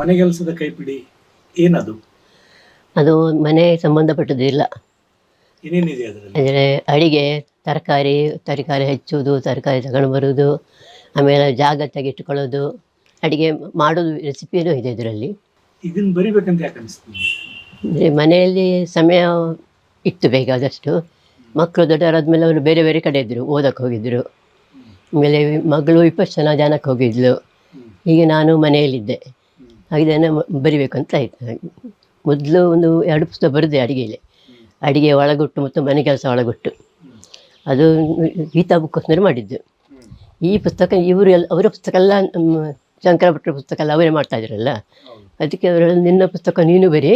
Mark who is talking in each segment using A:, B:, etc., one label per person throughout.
A: ಮನೆಗೆಲಸದ ಕೈಪಿಡಿ ಏನದು?
B: ಅದು ಮನೆ ಸಂಬಂಧಪಟ್ಟದ್ದು ಇಲ್ಲ
A: ಏನೇನಿದೆ ಅದರಲ್ಲಿ?
B: ಅಂದರೆ ಅಡಿಗೆ ತರಕಾರಿ ತರಕಾರಿ ಹೆಚ್ಚುವುದು ತರಕಾರಿ ತಗೊಂಡು ಬರುವುದು ಆಮೇಲೆ ಜಾಗ ತೆಗೆದುಕೊಳ್ಳೋದು ಅಡಿಗೆ ಮಾಡೋದು ರೆಸಿಪಿಯೂ ಇದೆ ಇದರಲ್ಲಿ.
A: ಇದನ್ನ ಬರಿಬೇಕಂತ ಯಾಕೆ ಅನಿಸ್ತೀನಿ
B: ಅಂದರೆ ಮನೆಯಲ್ಲಿ ಸಮಯ ಇತ್ತು ಬೇಕಾದಷ್ಟು. ಮಕ್ಕಳು ದೊಡ್ಡವರಾದ್ಮೇಲೆ ಅವರು ಬೇರೆ ಬೇರೆ ಕಡೆ ಇದ್ದರು ಓದಕ್ಕೆ ಹೋಗಿದ್ದರು ಆಮೇಲೆ ಮಗಳು ಇಪ್ಪತ್ತು ಜನ ಜನಕ್ಕೆ ಹೋಗಿದ್ಲು. ಹೀಗೆ ನಾನು ಮನೆಯಲ್ಲಿದ್ದೆ. ಇದನ್ನು ಬರಿಬೇಕಂತ ಆಯಿತು. ಮೊದಲು ಒಂದು ಎರಡು ಪುಸ್ತಕ ಬರೆದೆ ಅಡುಗೆಯಲ್ಲಿ. ಅಡುಗೆ ಒಳಗೊಟ್ಟು ಮತ್ತು ಮನೆ ಕೆಲಸ ಒಳಗೊಟ್ಟು. ಅದು ಗೀತಾ ಬುಕ್ಕೋಸ್ಕರ ಮಾಡಿದ್ದು. ಈ ಪುಸ್ತಕ ಇವರು ಎಲ್ಲ, ಅವರ ಪುಸ್ತಕ ಎಲ್ಲ ಶಂಕರ ಭಟ್ರ ಪುಸ್ತಕ ಎಲ್ಲ ಅವರೇ ಮಾಡ್ತಾ ಇದ್ರಲ್ಲ ಅದಕ್ಕೆ ಅವರು ನಿನ್ನ ಪುಸ್ತಕ ನೀನು ಬರೀ,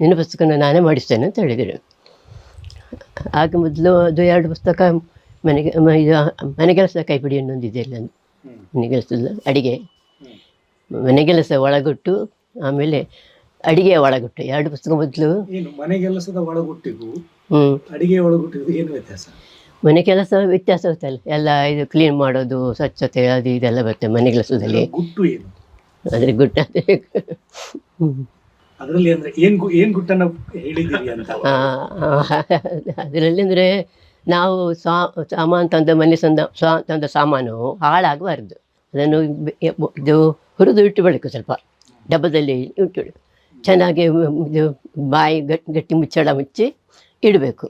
B: ನಿನ್ನ ಪುಸ್ತಕನ ನಾನೇ ಮಾಡಿಸ್ತೇನೆ ಅಂತ ಹೇಳಿದರು. ಆಗ ಮೊದಲು ಅದು ಎರಡು ಪುಸ್ತಕ ಮನೆಗೆ ಇದು ಮನೆ ಕೆಲಸ ಕೈಪಿಡಿ ಅನ್ನೊಂದಿದೆ ಇಲ್ಲ ಮನೆಗೆಲಸದ ಅಡಿಗೆ. ಮನೆಗೆಲಸ ಒಳಗೊಟ್ಟು ಆಮೇಲೆ ಅಡಿಗೆ ಒಳಗೊಟ್ಟು ಎರಡು ಪುಸ್ತಕ ಮೊದಲು.
A: ಏನು ಒಳಗುಟ್ಟಿಗೂ
B: ಹ್ಞೂ
A: ಅಡಿಗೆ ಒಳಗುಟ್ಟಿಗೂ ಏನು ವ್ಯತ್ಯಾಸ?
B: ಮನೆ ಕೆಲಸ ವ್ಯತ್ಯಾಸ ಗೊತ್ತಲ್ಲ ಎಲ್ಲ ಇದು ಕ್ಲೀನ್ ಮಾಡೋದು ಸ್ವಚ್ಛತೆ ಅದು ಇದೆಲ್ಲ ಬರ್ತದೆ ಮನೆ ಕೆಲಸದಲ್ಲಿ
A: ಗುಟ್ಟು ಏನು?
B: ಆದರೆ ಗುಟ್ಟ
A: ಅದರಲ್ಲಿ ಅಂದ್ರೆ ಏನ್ ಗು- ಏನ್ ಗುಟ್ಟನ್ನ ಹೇಳಿದ್ದೀರಿ ಅಂತ?
B: ಅದರಲ್ಲಿ ಅಂದರೆ ನಾವು ಸಾ ಸಾಮಾನು ತಂದ ಮನೆ ಸಂದ ಸಾ ತಂದ ಸಾಮಾನು ಹಾಳಾಗಬಾರ್ದು. ಅದನ್ನು ಬೆ- ಇದು ಹುರಿದು ಇಟ್ಟುಬಿಡಬೇಕು ಸ್ವಲ್ಪ. ಡಬ್ಬದಲ್ಲಿ ಇಟ್ಟು ಚೆನ್ನಾಗಿ ಇದು ಬಾಯಿ ಗಟ್ಟಿ ಗಟ್ಟಿ ಮುಚ್ಚಳ ಮುಚ್ಚಿ ಇಡಬೇಕು.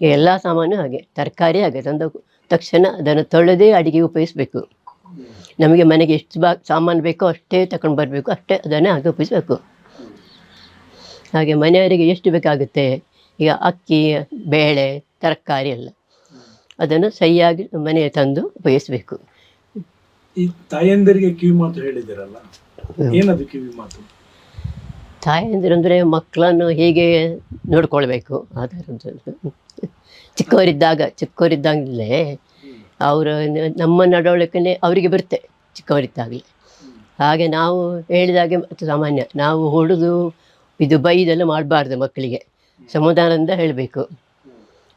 B: ಎಲ್ಲ ಸಾಮಾನು ಹಾಗೆ, ತರಕಾರಿ ಹಾಗೆ ತಂದ ತಕ್ಷಣ ಅದನ್ನು ತೊಳೆದೇ ಅಡುಗೆ ಉಪಯೋಗಿಸ್ಬೇಕು. ನಮಗೆ ಮನೆಗೆ ಎಷ್ಟು ಬಾ, ಸಾಮಾನು ಬೇಕೋ ಅಷ್ಟೇ ತಗೊಂಡು ಬರಬೇಕು. ಅಷ್ಟೇ ಅದನ್ನೇ ಹಾಗೆ ಉಪಯೋಗಿಸಬೇಕು. ಹಾಗೆ ಮನೆಯವರಿಗೆ ಎಷ್ಟು ಬೇಕಾಗುತ್ತೆ? ಈಗ ಅಕ್ಕಿ, ಬೇಳೆ, ತರಕಾರಿ ಎಲ್ಲ. ಅದನ್ನು ಸರಿಯಾಗಿ ಮನೆಗೆ ತಂದು ಉಪಯೋಗಿಸ್ಬೇಕು.
A: ಈ ತಾಯಂದಿರಿಗೆ ಕಿವಿ ಮಾತು ಹೇಳಿದಿರಲ್ಲ ಏನದು ಕಿವಿ ಮಾತು?
B: ತಾಯಂದಿರಂದರೆ ಮಕ್ಕಳನ್ನು ಹೇಗೆ ನೋಡ್ಕೊಳ್ಬೇಕು ಆ ಥರದ್ದು ಚಿಕ್ಕವರಿದ್ದಾಗ ಚಿಕ್ಕವರಿದ್ದಾಗಲೇ ಅವರು ನಮ್ಮ ನಡವಳಿಕೆನೇ ಅವರಿಗೆ ಬರುತ್ತೆ ಚಿಕ್ಕವರಿದ್ದಾಗಲೇ. ಹಾಗೆ ನಾವು ಹೇಳಿದಾಗೆ ಮತ್ತು ಸಾಮಾನ್ಯ ನಾವು ಹೊಡೆದು ಇದು ಬೈದೆಲ್ಲ ಮಾಡಬಾರ್ದು ಮಕ್ಕಳಿಗೆ. ಸಮಾಧಾನದಿಂದ ಹೇಳಬೇಕು.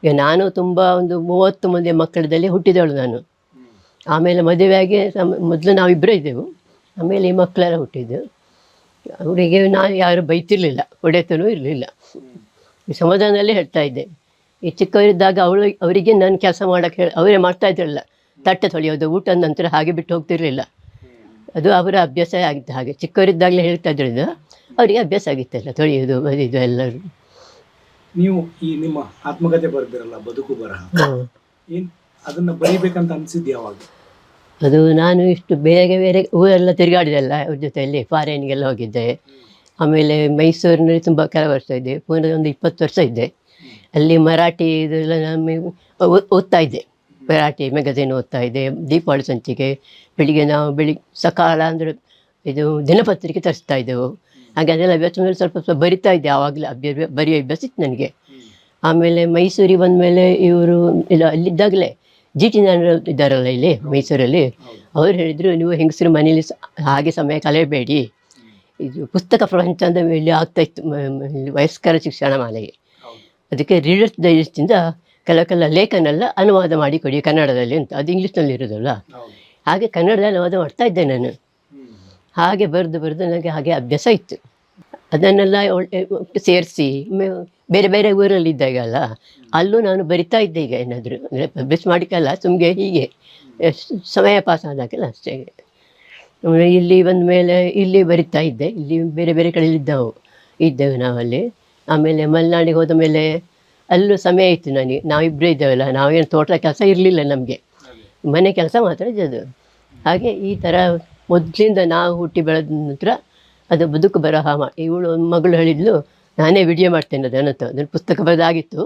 B: ಈಗ ನಾನು ತುಂಬ ಒಂದು ಮೂವತ್ತು ಮಂದಿ ಮಕ್ಕಳಲ್ಲಿ ಹುಟ್ಟಿದವಳು ನಾನು. ಆಮೇಲೆ ಮದುವೆಯಾಗಿ ಸಮ ಮೊದಲು ನಾವಿಬ್ಬರೇ ಇದ್ದೆವು. ಆಮೇಲೆ ಈ ಮಕ್ಕಳೆಲ್ಲ ಹುಟ್ಟಿದ್ದು. ಅವರಿಗೆ ನಾನು ಯಾರು ಬೈತಿರಲಿಲ್ಲ. ಒಡೆತನೂ ಇರಲಿಲ್ಲ. ಈ ಸಮಾಧಾನದಲ್ಲೇ ಹೇಳ್ತಾ ಇದ್ದೆ. ಈ ಚಿಕ್ಕವರಿದ್ದಾಗ ಅವಳು ಅವರಿಗೆ ನಾನು ಕೆಲಸ ಮಾಡೋಕ್ಕೆ ಹೇಳಿ ಅವರೇ ಮಾಡ್ತಾ ಇದ್ರಲ್ಲ. ತಟ್ಟೆ ತೊಳೆಯೋದು ಊಟದ ನಂತರ ಹಾಗೆ ಬಿಟ್ಟು ಹೋಗ್ತಿರಲಿಲ್ಲ. ಅದು ಅವರ ಅಭ್ಯಾಸ ಆಗಿತ್ತು ಹಾಗೆ. ಚಿಕ್ಕವರಿದ್ದಾಗಲೇ ಹೇಳ್ತಾ ಇದ್ರಿಂದ ಅವರಿಗೆ ಅಭ್ಯಾಸ ಆಗಿತ್ತಲ್ಲ ತೊಳೆಯೋದು ಬದಿದು ಎಲ್ಲರೂ.
A: ನೀವು ಈ ನಿಮ್ಮ ಆತ್ಮಕಥೆ ಬರ್ದಿರಲ್ಲ ಬದುಕು ಬರಹ. ಏನ್ ಅದನ್ನ ಬರೀಬೇಕಂತ ಅನ್ಸಿದ್ ಯಾವಾಗ?
B: ಅದು ನಾನು ಇಷ್ಟು ಬೇರೆ ಬೇರೆ ಊರೆಲ್ಲ ತಿರುಗಾಡಿದೆಲ್ಲ ಅವ್ರ ಜೊತೆಯಲ್ಲಿ ಫಾರಿನ್ಗೆಲ್ಲ ಹೋಗಿದ್ದೆ. ಆಮೇಲೆ ಮೈಸೂರಿನಲ್ಲಿ ತುಂಬ ಕೆಲ ವರ್ಷ ಇದ್ದೆ. ಪುನಃ ಒಂದು ಇಪ್ಪತ್ತು ವರ್ಷ ಇದ್ದೆ. ಅಲ್ಲಿ ಮರಾಠಿ ಇದೆಲ್ಲ ನಮಗೆ ಓದ್ತಾ ಇದ್ದೆ. ಮರಾಠಿ ಮ್ಯಾಗಝಿನ್ ಓದ್ತಾ ಇದ್ದೆ. ದೀಪಾವಳಿ ಸಂಚಿಕೆ ಬೆಳಿಗ್ಗೆ ನಾವು ಬೆಳಿಗ್ಗೆ ಸಕಾಲ ಅಂದರೆ ಇದು ದಿನಪತ್ರಿಕೆ ತರಿಸ್ತಾ ಇದ್ದೆವು. ಹಾಗೆ ಅದೆಲ್ಲ ಅಭ್ಯಾಸ ಮೇಲೆ ಸ್ವಲ್ಪ ಸ್ವಲ್ಪ ಬರಿತಾ ಇದ್ದೆ. ಆವಾಗಲೇ ಅಭ್ಯ ಬರೆಯೋ ಅಭ್ಯಾಸ ಇತ್ತು ನನಗೆ ಆಮೇಲೆ ಮೈಸೂರಿಗೆ ಬಂದಮೇಲೆ ಇವರು ಇಲ್ಲ ಅಲ್ಲಿದ್ದಾಗಲೇ ಜಿ ಟಿ ನಾರಾಯಣ ಇದ್ದಾರಲ್ಲ ಇಲ್ಲಿ ಮೈಸೂರಲ್ಲಿ ಅವ್ರು ಹೇಳಿದರು ನೀವು ಹೆಂಗಸರು ಮನೇಲಿ ಹಾಗೆ ಸಮಯ ಕಳೆಯಬೇಡಿ. ಇದು ಪುಸ್ತಕ ಪ್ರಪಂಚ ಅಂತ ಇಲ್ಲಿ ಆಗ್ತಾ ಇತ್ತು ವಯಸ್ಕರ ಶಿಕ್ಷಣ ಮಾಲೆಗೆ. ಅದಕ್ಕೆ ರೀಡರ್ಸ್ ಡೈಜೆಸ್ಟಿಂದ ಕೆಲವು ಕೆಲ ಲೇಖನೆಲ್ಲ ಅನುವಾದ ಮಾಡಿ ಕೊಡಿ ಕನ್ನಡದಲ್ಲಿ ಅಂತ. ಅದು ಇಂಗ್ಲೀಷ್ನಲ್ಲಿ ಇರೋದಲ್ಲ. ಹಾಗೆ ಕನ್ನಡದಲ್ಲಿ ಅನುವಾದ ಮಾಡ್ತಾ ಇದ್ದೆ ನಾನು. ಹಾಗೆ ಬರೆದು ಬರೆದು ನನಗೆ ಹಾಗೆ ಅಭ್ಯಾಸ ಇತ್ತು. ಅದನ್ನೆಲ್ಲ ಒಳ್ಳೆ ಸೇರಿಸಿ ಬೇರೆ ಬೇರೆ ಊರಲ್ಲಿ ಇದ್ದಾಗಲ್ಲ, ಅಲ್ಲೂ ನಾನು ಬರಿತಾ ಇದ್ದೆ ಈಗ ಏನಾದರೂ, ಅಂದರೆ ಪಬ್ಲಿಷ್ ಮಾಡಿಕಲ್ಲ, ಸುಮ್ಗೆ ಹೀಗೆ ಸಮಯ ಪಾಸ್ ಆದಾಗೆಲ್ಲ ಅಷ್ಟೇ. ಇಲ್ಲಿ ಬಂದ ಮೇಲೆ ಇಲ್ಲಿ ಬರಿತಾ ಇದ್ದೆ, ಇಲ್ಲಿ ಬೇರೆ ಬೇರೆ ಕಡೆ ಇದ್ದವು, ಇದ್ದೆವು ನಾವಲ್ಲಿ. ಆಮೇಲೆ ಮಲೆನಾಡಿಗೆ ಹೋದ ಮೇಲೆ ಅಲ್ಲೂ ಸಮಯ ಇತ್ತು ನನಗೆ ನಾವಿಬ್ಬರೇ ಇದ್ದೇವಲ್ಲ, ನಾವೇನು ತೋಟದ ಕೆಲಸ ಇರಲಿಲ್ಲ ನಮಗೆ. ಮನೆ ಕೆಲಸ ಮಾತ್ರ ಇದ್ದದು ಹಾಗೆ ಈ ಥರ ಮೊದಲಿಂದ ನಾವು ಹುಟ್ಟಿ ಬೆಳೆದ ನಂತರ ಅದು ಬದುಕು ಬರಹ ಮಾ ಇವಳು ಮಗಳು ಹೇಳಿದ್ಲು ನಾನೇ ವಿಡಿಯೋ ಮಾಡ್ತೇನೆ ಅದನ್ನು ಅದನ್ನು ಪುಸ್ತಕ ಬರೆದಾಗಿತ್ತು.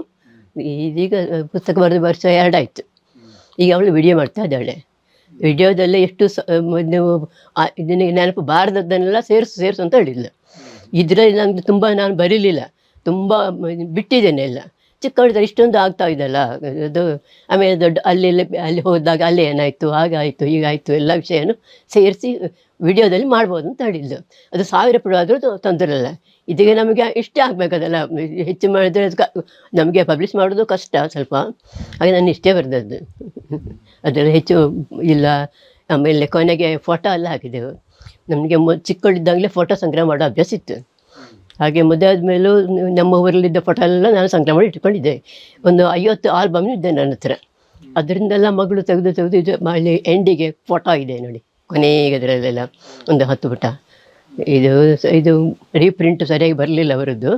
B: ಇದೀಗ ಪುಸ್ತಕ ಬರೆದು ವರ್ಷ ಎರಡಾಯಿತು. ಈಗ ಅವಳು ವಿಡಿಯೋ ಮಾಡ್ತಾ ಇದ್ದಾಳೆ. ವಿಡಿಯೋದಲ್ಲೇ ಎಷ್ಟು ಸ ಇದನ್ನ ನೆನಪು ಬಾರದದ್ದನ್ನೆಲ್ಲ ಸೇರಿಸು ಸೇರಿಸು ಅಂತ ಹೇಳಿಲ್ಲ. ಇದರಲ್ಲಿ ನನಗೆ ತುಂಬ ನಾನು ಬರೀಲಿಲ್ಲ. ತುಂಬ ಬಿಟ್ಟಿದ್ದೇನೆ ಎಲ್ಲ. ಚಿಕ್ಕವಳಿದ್ರೆ ಇಷ್ಟೊಂದು ಆಗ್ತಾ ಇದೆಲ್ಲ ಅದು ಆಮೇಲೆ ದೊಡ್ಡ ಅಲ್ಲಿ ಅಲ್ಲಿ ಹೋದಾಗ ಅಲ್ಲಿ ಏನಾಯಿತು, ಹಾಗಾಯಿತು, ಹೀಗಾಯಿತು ಎಲ್ಲ ವಿಷಯನೂ ಸೇರಿಸಿ ವಿಡಿಯೋದಲ್ಲಿ ಮಾಡ್ಬೋದು ಅಂತ ಹೇಳಿದ್ದು. ಅದು ಸಾವಿರ ಪಡಾದರೂ ತೊಂದರೆ ಇಲ್ಲ. ಇದೀಗ ನಮಗೆ ಇಷ್ಟೇ ಆಗಬೇಕದಲ್ಲ ಹೆಚ್ಚು ಮಾಡಿದರೆ ಅದು ನಮಗೆ ಪಬ್ಲಿಷ್ ಮಾಡೋದು ಕಷ್ಟ ಸ್ವಲ್ಪ. ಹಾಗೆ ನಾನು ಇಷ್ಟೇ ಬರೆದದ್ದು ಅದರಲ್ಲಿ ಹೆಚ್ಚು ಇಲ್ಲ. ಆಮೇಲೆ ಕೊನೆಗೆ ಫೋಟೋ ಎಲ್ಲ ಹಾಕಿದ್ದೆವು ನಮಗೆ ಮೊ, ಚಿಕ್ಕವಳಿದ್ದಾಗಲೇ ಫೋಟೋ ಸಂಗ್ರಹ ಮಾಡೋ ಅಭ್ಯಾಸ ಇತ್ತು. ಹಾಗೆ ಮದುವೆ ಆದಮೇಲೂ ನಮ್ಮ ಊರಲ್ಲಿದ್ದ ಫೋಟೋ ಎಲ್ಲ ನಾನು ಸಂಗ್ರಹ ಮಾಡಿ ಇಟ್ಕೊಂಡಿದ್ದೆ. ಒಂದು ಐವತ್ತು ಆಲ್ಬಮ್ ಇದ್ದೆ ನನ್ನ ಹತ್ರ. ಅದರಿಂದೆಲ್ಲ ಮಗಳು ತೆಗೆದು ತೆಗೆದು ಇದು ಅಲ್ಲಿ ಎಂಡಿಗೆ ಫೋಟೋ ಇದೆ ನೋಡಿ. ಕೊನೆಗೆ ಅದರಲ್ಲೆಲ್ಲ ಒಂದು ಹತ್ತು ಪುಟ. ಇದು ಇದು ರೀಪ್ರಿಂಟ್ ಸರಿಯಾಗಿ ಬರಲಿಲ್ಲ ಅವರದ್ದು.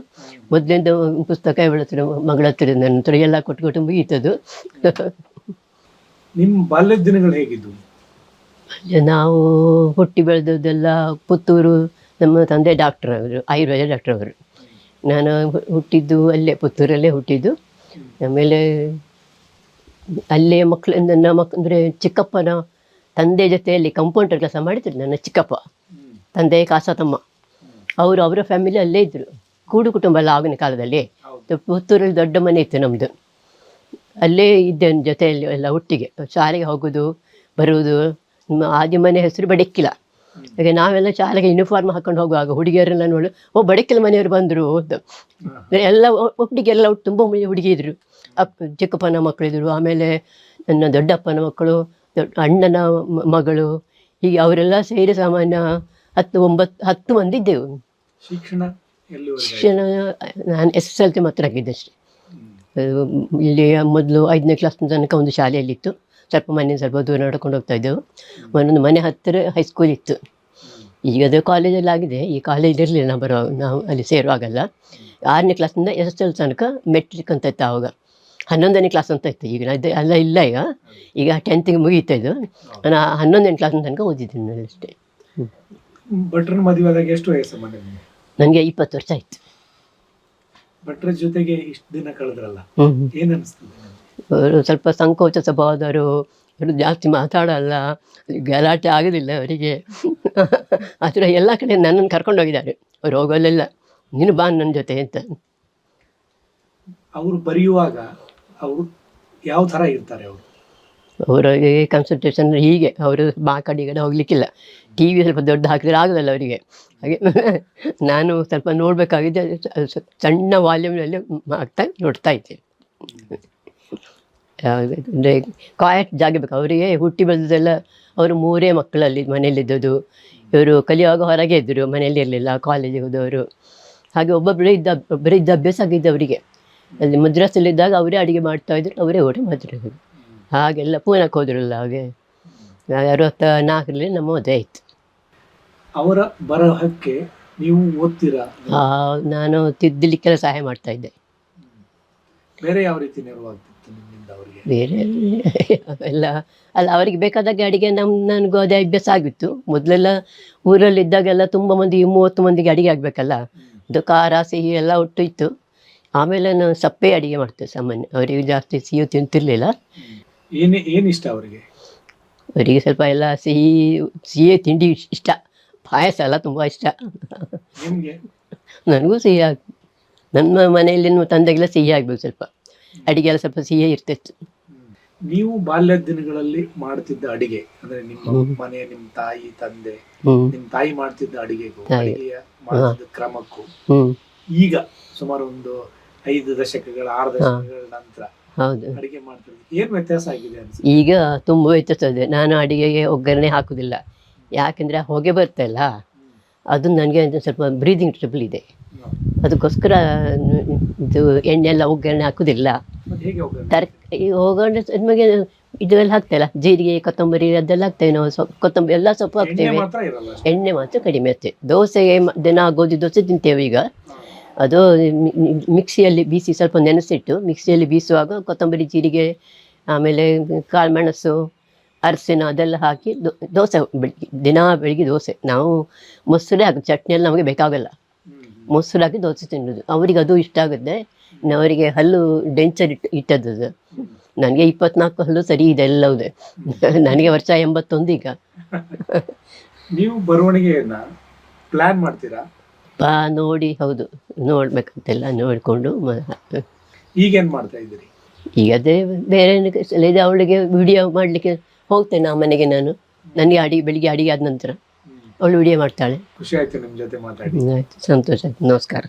B: ಮೊದಲಿಂದ ಪುಸ್ತಕ ಇವಳ ಹತ್ರ ಮಗಳ ಹತ್ರ ನನ್ನ ಹತ್ರ ಎಲ್ಲ ಕೊಟ್ಟು ಕೊಟ್ಟು ಮುಗೀತದು
A: ನಿಮ್ಮ ಬಾಲ್ಯದ ದಿನಗಳು ಹೇಗಿದ್ದು
B: ನಾವು ಹುಟ್ಟಿ ಬೆಳೆದದ್ದೆಲ್ಲ ಪುತ್ತೂರು ನಮ್ಮ ತಂದೆ ಡಾಕ್ಟರ್ ಅವರು ಆಯುರ್ವೇದ ಡಾಕ್ಟರ್ ಅವರು. ನಾನು ಹುಟ್ಟಿದ್ದು ಅಲ್ಲೇ ಪುತ್ತೂರಲ್ಲೇ ಹುಟ್ಟಿದ್ದು. ಆಮೇಲೆ ಅಲ್ಲೇ ಮಕ್ಕಳು ನನ್ನ ಮಕ್ ಅಂದರೆ ಚಿಕ್ಕಪ್ಪನ ತಂದೆ ಜೊತೆಯಲ್ಲಿ ಕಂಪೌಂಡರ್ ಕೆಲಸ ಮಾಡಿದ್ರು ನನ್ನ ಚಿಕ್ಕಪ್ಪ. ತಂದೆ ಕಾಸತಮ್ಮ. ಅವರು ಅವರ ಫ್ಯಾಮಿಲಿ ಅಲ್ಲೇ ಇದ್ದರು ಕೂಡು ಕುಟುಂಬ ಅಲ್ಲ ಆಗಿನ ಕಾಲದಲ್ಲಿ. ಪುತ್ತೂರಲ್ಲಿ ದೊಡ್ಡ ಮನೆ ಇತ್ತು ನಮ್ಮದು ಅಲ್ಲೇ ಇದ್ದೆ ಜೊತೆಯಲ್ಲಿ ಎಲ್ಲ ಒಟ್ಟಿಗೆ ಶಾಲೆಗೆ ಹೋಗೋದು ಬರುವುದು. ನಮ್ಮ ಆದಿ ಮನೆ ಹೆಸರು ಬಡಕ್ಕಿಲ ಹಾಗೆ ನಾವೆಲ್ಲ ಶಾಲೆಗೆ ಯೂನಿಫಾರ್ಮ್ ಹಾಕೊಂಡು ಹೋಗುವಾಗ ಹುಡುಗಿಯರೆಲ್ಲ ನೋಡು ಓ ಬಡಕಲ್ ಮನೆಯವರು ಬಂದರು ಅಂತ. ಎಲ್ಲ ಒಟ್ಟಿಗೆಲ್ಲ ತುಂಬ ಹುಡುಗಿ ಇದ್ರು ಅಪ್ಪ ಚಿಕ್ಕಪ್ಪನ ಮಕ್ಕಳಿದ್ರು ಆಮೇಲೆ ನನ್ನ ದೊಡ್ಡಪ್ಪನ ಮಕ್ಕಳು ದೊಡ್ಡ ಅಣ್ಣನ ಮಗಳು ಹೀಗೆ ಅವರೆಲ್ಲ ಸೇರಿ ಸಾಮಾನ್ಯ ಹತ್ತು ಒಂಬತ್ತು ಹತ್ತು ಮಂದಿ ಇದ್ದೆವು.
A: ಶಿಕ್ಷಣ
B: ಶಿಕ್ಷಣ ನಾನು ಎಸ್ ಎಸ್ ಎಲ್ ಸಿ ಮಾತ್ರ ಆಗಿದ್ದೆ ಅಷ್ಟೇ ಇಲ್ಲಿ ಮೊದಲು ಐದನೇ ಕ್ಲಾಸ್ ತನಕ ಒಂದು ಶಾಲೆಯಲ್ಲಿತ್ತು. ಸ್ವಲ್ಪ ಮನೆ ಸ್ವಲ್ಪ ದೂರ ನಡ್ಕೊಂಡು ಹೋಗ್ತಾ ಇದ್ದೆವು. ಒಂದೊಂದು ಮನೆ ಹತ್ತಿರ ಹೈಸ್ಕೂಲ್ ಇತ್ತು. ಈಗ ಅದು ಕಾಲೇಜಲ್ಲಿ ಆಗಿದೆ. ಈ ಕಾಲೇಜ್ ಇರಲಿಲ್ಲ ನಾವು ಬರೋ ನಾವು ಅಲ್ಲಿ ಸೇರುವಾಗಲ್ಲ. ಆರನೇ ಕ್ಲಾಸಿಂದ ಎಸ್ ಎಸ್ ಎಲ್ ತನಕ ಮೆಟ್ರಿಕ್ ಅಂತ ಇತ್ತು ಆವಾಗ ಹನ್ನೊಂದನೇ ಕ್ಲಾಸ್ ಅಂತ ಇತ್ತು. ಈಗ ಅದು ಎಲ್ಲ ಇಲ್ಲ ಈಗ. ಈಗ ಟೆಂತಿಗೆ ಮುಗೀತಾ ಇದು ನಾನು ಹನ್ನೊಂದನೇ ಕ್ಲಾಸ್ ತನಕ ಓದಿದ್ದೀನಿ ನಾನು ಅಷ್ಟೇ.
A: ಭಟ್ರನ ಮದುವೆ ಎಷ್ಟು ವಯಸ್ಸು
B: ನನಗೆ ಇಪ್ಪತ್ತು ವರ್ಷ ಆಯಿತು.
A: ಭಟ್ರ ಜೊತೆಗೆ ಇಷ್ಟು ದಿನ ಕಳೆದ್ರಲ್ಲ. ಏನು ಅನಿಸ್ತದೆ
B: ಸ್ವಲ್ಪ ಸಂಕೋಚ ಸ್ವಭಾವದವರು ಇವರು ಜಾಸ್ತಿ ಮಾತಾಡಲ್ಲ. ಗಲಾಟೆ ಆಗೋದಿಲ್ಲ ಅವರಿಗೆ. ಆ ಎಲ್ಲ ಕಡೆ ನನ್ನನ್ನು ಕರ್ಕೊಂಡು ಹೋಗಿದ್ದಾರೆ. ಅವ್ರು ಹೋಗೋಲ್ಲೆಲ್ಲ ನೀನು ಬಾ ನನ್ನ ಜೊತೆ ಅಂತ.
A: ಅವರು ಬರೆಯುವಾಗ ಅವರು ಯಾವ ತರ ಇರ್ತಾರೆ ಅವರು?
B: ಅವರಿಗೆ ಕನ್ಸಂಟ್ರೇಷನ್ ಹೀಗೆ. ಅವರು ಬಾ ಕಡೆ ಈ ಕಡೆ ಹೋಗ್ಲಿಕ್ಕಿಲ್ಲ. ಟಿ ವಿ ಸ್ವಲ್ಪ ದೊಡ್ಡ ಹಾಕಿದ್ರೆ ಆಗೋದಲ್ಲ ಅವರಿಗೆ. ಹಾಗೆ ನಾನು ಸ್ವಲ್ಪ ನೋಡಬೇಕಾಗಿದ್ದೆ. ಸಣ್ಣ ವಾಲ್ಯೂಮ್ನಲ್ಲಿ ಆಗ್ತಾ ನೋಡ್ತಾ ಇದ್ದೆ. ಅಂದರೆ ಕಾಯಟ್ ಜಾಗ ಬೇಕು ಅವರಿಗೆ ಹುಟ್ಟಿ ಬಂದದೆಲ್ಲ ಅವರು ಮೂರೇ ಮಕ್ಕಳಲ್ಲಿ ಮನೆಯಲ್ಲಿದ್ದದ್ದು. ಇವರು ಕಲಿಯುವಾಗ ಹೊರಗೆ ಇದ್ದರು ಮನೆಯಲ್ಲಿ ಇರಲಿಲ್ಲ ಕಾಲೇಜಿಗೆ ಹೋದವರು. ಹಾಗೆ ಒಬ್ಬೊಬ್ಬರೇ ಇದ್ದ ಒಬ್ಬರೇ ಇದ್ದ ಅಭ್ಯಾಸ ಆಗಿದ್ದ ಅವರಿಗೆ. ಅಲ್ಲಿ ಮದ್ರಾಸಲ್ಲಿದ್ದಾಗ ಅವರೇ ಅಡುಗೆ ಮಾಡ್ತಾ ಇದ್ರು ಅವರೇ ಊಟ ಮಾಡ್ತಿರೋದು ಹಾಗೆಲ್ಲ ಪೂನಕ್ಕೆ ಹೋದ್ರಲ್ಲ ಹಾಗೆ. ಅರವತ್ತ ನಾಲ್ಕರಲ್ಲಿ ನಮ್ಮ ಮದುವೆ ಆಯಿತು.
A: ಅವರ ಬರಹಕ್ಕೆ ನೀವು ಓದ್ತೀರಾ?
B: ನಾನು ತಿದ್ದಲಿಕ್ಕೆಲ್ಲ ಸಹಾಯ ಮಾಡ್ತಾ ಇದ್ದೆ.
A: ಬೇರೆ ಯಾವ ರೀತಿ ನೆರವಾಗ್ತಿತ್ತು ನಿಮ್ಮಿಂದ ಅವರಿಗೆ?
B: ಬೇರೆ ಎಲ್ಲ ಅಲ್ಲ ಅವರಿಗೆ ಬೇಕಾದಾಗ ಅಡಿಗೆ ನಮ್ಮ ನನಗೂ ಅದೇ ಅಭ್ಯಾಸ ಆಗಿತ್ತು. ಮೊದಲೆಲ್ಲ ಊರಲ್ಲಿದ್ದಾಗೆಲ್ಲ ತುಂಬ ಮಂದಿ ಮೂವತ್ತು ಮಂದಿಗೆ ಅಡಿಗೆ ಆಗಬೇಕಲ್ಲ? ಅದು ಖಾರ ಸಿಹಿ ಎಲ್ಲ ಒಟ್ಟು ಇತ್ತು. ಆಮೇಲೆ ನಾನು ಸಪ್ಪೆ ಅಡಿಗೆ ಮಾಡ್ತೇವೆ ಸಾಮಾನ್ಯ ಅವರಿಗೆ ಜಾಸ್ತಿ ಸಿಹಿ ತಿಂತಿರ್ಲಿಲ್ಲ.
A: ಏನು ಏನು ಇಷ್ಟ ಅವರಿಗೆ?
B: ಅವರಿಗೆ ಸ್ವಲ್ಪ ಎಲ್ಲ ಸಿಹಿ ಸಿಹಿ ತಿಂಡಿ ಇಷ್ಟ. ಪಾಯಸ ಎಲ್ಲ ತುಂಬ ಇಷ್ಟ.
A: ನಿಮ್ಗೆ?
B: ನನಗೂ ಸಿಹಿ ಆಗ ನನ್ನ ಮನೆಯಲ್ಲಿ ತಂದೆಗೆಲ್ಲ ಸಿಹಿ ಆಗ್ಬೇಕು ಸ್ವಲ್ಪ. ಅಡಿಗೆ ಎಲ್ಲ ಸ್ವಲ್ಪ ಸಿಹಿ ಇರ್ತಿತ್ತು.
A: ನೀವು ಬಾಲ್ಯದ ದಿನಗಳಲ್ಲಿ ಮಾಡ್ತಿದ್ದ ಅಡಿಗೆ ಅಂದ್ರೆ ನಿಮ್ಮ. ಮನೆ ನಿಮ್ ತಾಯಿ ತಂದೆ ನಿಮ್ ತಾಯಿ ಮಾಡ್ತಿದ್ದ ಅಡಿಗೆಗೂ. ಅಡಿಗೆಯ ಮಾಡ್ತಿದ್ದ ಕ್ರಮಕ್ಕೂ ಈಗ ಸುಮಾರು ಒಂದು ಐದು ದಶಕಗಳ ಆರು ದಶಕಗಳ ನಂತರ
B: ಹೌದು.
A: ಅಡಿಗೆ ಮಾಡ್ತಿರೋದು ಏನ್ ವ್ಯತ್ಯಾಸ ಆಗಿದೆ
B: ಈಗ ತುಂಬಾ ವ್ಯತ್ಯಾಸ ಇದೆ ನಾನು ಅಡಿಗೆಗೆ ಒಗ್ಗರಣೆ ಹಾಕುದಿಲ್ಲ. ಯಾಕಂದ್ರೆ ಹೊಗೆ ಬರ್ತಲ್ಲ. ಅದು ನನಗೆ ಸ್ವಲ್ಪ ಬ್ರೀದಿಂಗ್ ಟ್ರಬಲ್ ಇದೆ. ಅದಕ್ಕೋಸ್ಕರ ಇದು ಎಣ್ಣೆ ಎಲ್ಲ ಒಗ್ಗರಣೆ ಹಾಕೋದಿಲ್ಲ ತರಕಾರಿ ಒಗ್ಗರಣೆ ನಮಗೆ ಇದೆಲ್ಲ ಹಾಕ್ತೇಲ್ಲ ಜೀರಿಗೆ ಕೊತ್ತಂಬರಿ ಅದೆಲ್ಲ ಹಾಕ್ತೇವೆ ನಾವು. ಸೊಪ್ಪು ಕೊತ್ತಂಬರಿ ಎಲ್ಲ ಸೊಪ್ಪು ಹಾಕ್ತೇವೆ. ಎಣ್ಣೆ ಮಾತ್ರ ಕಡಿಮೆ ಆಗ್ತೇವೆ ದೋಸೆಗೆ ದಿನ ಗೋಧಿ ದೋಸೆ ತಿಂತೇವೆ ಈಗ. ಅದು ಮಿಕ್ಸಿಯಲ್ಲಿ ಬೀಸಿ ಸ್ವಲ್ಪ ನೆನೆಸಿಟ್ಟು ಮಿಕ್ಸಿಯಲ್ಲಿ ಬೀಸುವಾಗ ಕೊತ್ತಂಬರಿ ಜೀರಿಗೆ ಆಮೇಲೆ ಕಾಳುಮೆಣಸು ಅರಸಿನ ಅದೆಲ್ಲ ಹಾಕಿ ದೋಸೆ ಬೆಳಿಗ್ಗೆ ದಿನ ಬೆಳಿಗ್ಗೆ ದೋಸೆ. ನಾವು ಮೊಸರು ಹಾಕಿ ಚಟ್ನಿ ಎಲ್ಲ ನಮಗೆ ಬೇಕಾಗಲ್ಲ. ಮೊಸರು ಹಾಕಿ ದೋಸೆ ತಿನ್ನೋದು. ಅವರಿಗೆ ಅದು ಇಷ್ಟ ಆಗುತ್ತೆ. ಅವರಿಗೆ ಹಲ್ಲು ಡೆಂಚರ್ ಇಟ್ಟು ಇಟ್ಟದ್ದು. ನನಗೆ ಇಪ್ಪತ್ನಾಲ್ಕು ಹಲ್ಲು ಸರಿ ಇದೆ ಎಲ್ಲವುದೇ. ನನಗೆ ವರ್ಷ ಎಂಬತ್ತೊಂದು ಈಗ.
A: ನೀವು ಬರವಣಿಗೆಯನ್ನ ಪ್ಲಾನ್ ಮಾಡ್ತೀರಾ?
B: ಬಾ ನೋಡಿ ಹೌದು. ನೋಡ್ಬೇಕಂತೆಲ್ಲ ನೋಡಿಕೊಂಡು
A: ಈಗೇನು ಮಾಡ್ತಾ ಇದ್ದೀರಿ?
B: ಈಗ ಅದೇ ಬೇರೆ ಅವಳಿಗೆ ವಿಡಿಯೋ ಮಾಡಲಿಕ್ಕೆ ಹೋಗ್ತೇನೆ ಆ ಮನೆಗೆ ನಾನು. ನನಗೆ ಅಡಿಗೆ ಬೆಳಿಗ್ಗೆ ಅಡಿಗೆ ಆದ ನಂತರ. ಅವಳು ವಿಡಿಯೋ ಮಾಡ್ತಾಳೆ.
A: ಖುಷಿ ಆಯ್ತು ನಿಮ್ಮ ಜೊತೆ ಮಾತಾಡಿ.
B: ಆಯ್ತು. ಸಂತೋಷ ಆಯ್ತು. ನಮಸ್ಕಾರ.